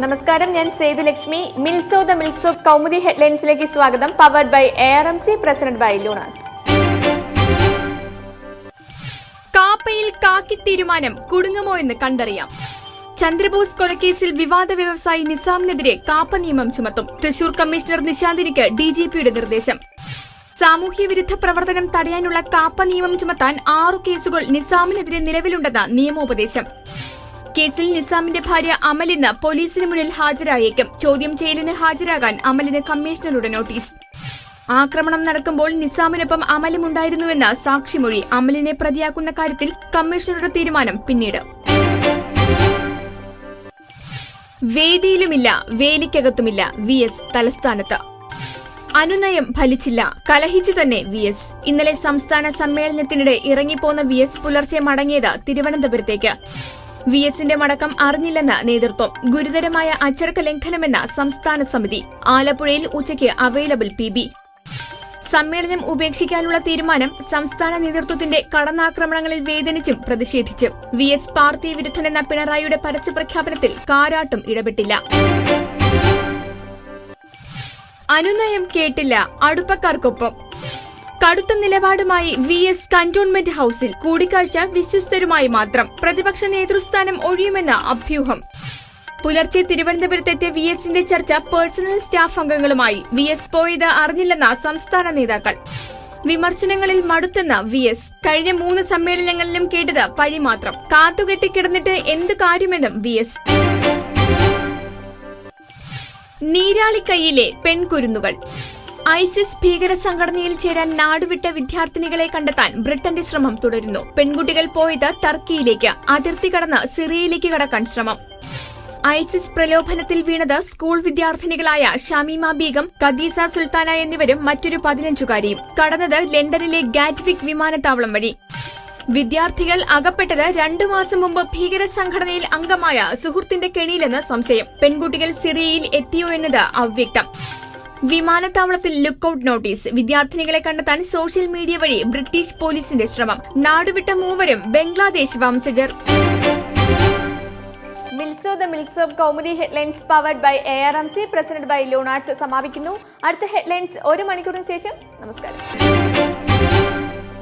നമസ്കാരം ഞാൻ സേതുലക്ഷ്മി. മിൽസോ ദ മിൽസോ കൗമുദി ഹെഡ്ലൈൻസിലേക്ക് സ്വാഗതം. Powered by A R M C president by Lunas. കാപ്പയിൽ കാക്കി തീരുമാനം കുടുങ്ങുമോ എന്ന് കണ്ടറിയാം. ചന്ദ്രബോസ് കൊലക്കേസിൽ വിവാദ വ്യവസായി നിസാമിനെതിരെ കാപ്പ നിയമം ചുമത്തും. തൃശൂർ കമ്മീഷണർ നിശാന്തിനിക്ക് ഡിജിപിയുടെ നിർദ്ദേശം. സാമൂഹ്യ വിരുദ്ധ പ്രവർത്തനം തടയാനുള്ള കാപ്പ നിയമം ചുമത്താൻ ആറു കേസുകൾ നിസാമിനെതിരെ നിലവിലുണ്ടെന്ന നിയമോപദേശം. കേസിൽ നിസാമിന്റെ ഭാര്യ അമൽ ഇന്ന് പോലീസിന് മുന്നിൽ ഹാജരായേക്കും. ചോദ്യം ചെയ്യലിന് ഹാജരാകാൻ അമലിന് കമ്മീഷണറുടെ നോട്ടീസ്. ആക്രമണം നടക്കുമ്പോൾ നിസാമിനൊപ്പം അമലും ഉണ്ടായിരുന്നുവെന്ന സാക്ഷിമൊഴി അമലിനെ പ്രതിയാക്കുന്ന കാര്യത്തിൽ കമ്മീഷണറുടെ തീരുമാനം പിന്നീട്. വേദിയിലുമില്ല വേലിക്കകത്തുമില്ല വി എസ് തലസ്ഥാനത്ത്. അനുനയം ഫലിച്ചില്ല കലഹിച്ചു തന്നെ വി എസ്. ഇന്നലെ സംസ്ഥാന സമ്മേളനത്തിനിടെ ഇറങ്ങിപ്പോന്ന വി എസ് പുലർച്ചെ മടങ്ങിയത് തിരുവനന്തപുരത്തേക്ക്. വി എസിന്റെ മടക്കം അറിഞ്ഞില്ലെന്ന് നേതൃത്വം ഗുരുതരമായ അച്ചടക്ക ലംഘനമെന്ന സംസ്ഥാന സമിതി. ആലപ്പുഴയിൽ ഉച്ചയ്ക്ക് അവൈലബിൾ പി ബി സമ്മേളനം ഉപേക്ഷിക്കാനുള്ള തീരുമാനം സംസ്ഥാന നേതൃത്വത്തിന്റെ കടന്നാക്രമണങ്ങളിൽ വേദനിച്ചും പ്രതിഷേധിച്ചും. വി എസ് പാർട്ടി വിരുദ്ധനെന്ന പിണറായിയുടെ പരസ്യപ്രഖ്യാപനത്തിൽ കാരാട്ടും ഇടപെട്ടില്ല. അനുനയം കേട്ടില്ല അടുപ്പക്കാർക്കൊപ്പം. കടുത്ത നിലപാടുമായി വി എസ് കന്റോൺമെന്റ് ഹൌസിൽ കൂടിക്കാഴ്ച വിശ്വസ്തരുമായി മാത്രം. പ്രതിപക്ഷ നേതൃസ്ഥാനം ഒഴിയുമെന്ന അഭ്യൂഹം. പുലർച്ചെ തിരുവനന്തപുരത്തെത്തിയ വി എസിന്റെ ചർച്ച പേഴ്സണൽ സ്റ്റാഫ് അംഗങ്ങളുമായി. വി എസ് പോയത് അറിഞ്ഞില്ലെന്ന സംസ്ഥാന നേതാക്കൾ. വിമർശനങ്ങളിൽ മടുത്തെന്ന വി എസ്. കഴിഞ്ഞ മൂന്ന് സമ്മേളനങ്ങളിലും കേട്ടത് പഴി മാത്രം. കാത്തുകെട്ടിക്കിടന്നിട്ട് എന്തു കാര്യമെന്നും വി എസ്. നീരാളിക്കൈയിലെ പെൺകുരുന്നുകൾ. ഐസിസ് ഭീകര സംഘടനയിൽ ചേരാൻ നാടുവിട്ട വിദ്യാർത്ഥിനികളെ കണ്ടെത്താൻ ബ്രിട്ടന്റെ ശ്രമം തുടരുന്നു. പെൺകുട്ടികൾ പോയത് ടർക്കിയിലേക്ക്. അതിർത്തി കടന്ന് സിറിയയിലേക്ക് കടക്കാൻ ശ്രമം. ഐസിസ് പ്രലോഭനത്തിൽ വീണത് സ്കൂൾ വിദ്യാർത്ഥിനികളായ ഷമീമ ബീഗം കദീസ സുൽത്താന എന്നിവരും മറ്റൊരു പതിനഞ്ചുകാരിയും. കടന്നത് ലണ്ടനിലെ ഗാറ്റ്വിക് വിമാനത്താവളം വഴി. വിദ്യാർത്ഥികൾ അകപ്പെട്ടത് രണ്ടു മാസം മുമ്പ് ഭീകര സംഘടനയിൽ അംഗമായ സുഹൃത്തിന്റെ കെണിയിലെന്ന് സംശയം. പെൺകുട്ടികൾ സിറിയയിൽ എത്തിയോ എന്നത് അവ്യക്തം. വിമാനത്താവളത്തിൽ ലുക്കൌട്ട് നോട്ടീസ്. വിദ്യാർത്ഥിനികളെ കണ്ടെത്താൻ സോഷ്യൽ മീഡിയ വഴി ബ്രിട്ടീഷ് പോലീസിന്റെ ശ്രമം. നാടുവിട്ട മൂവരും ബംഗ്ലാദേശ് വംശജർ. മിൽക്സ് of headlines powered by A R M C president by ലൂണാർട്സ് സമാപിക്കുന്നു. അടുത്ത ഹെഡ്ലൈൻസ് ഒരു മണിക്കൂറിന് ശേഷം. നമസ്കാരം.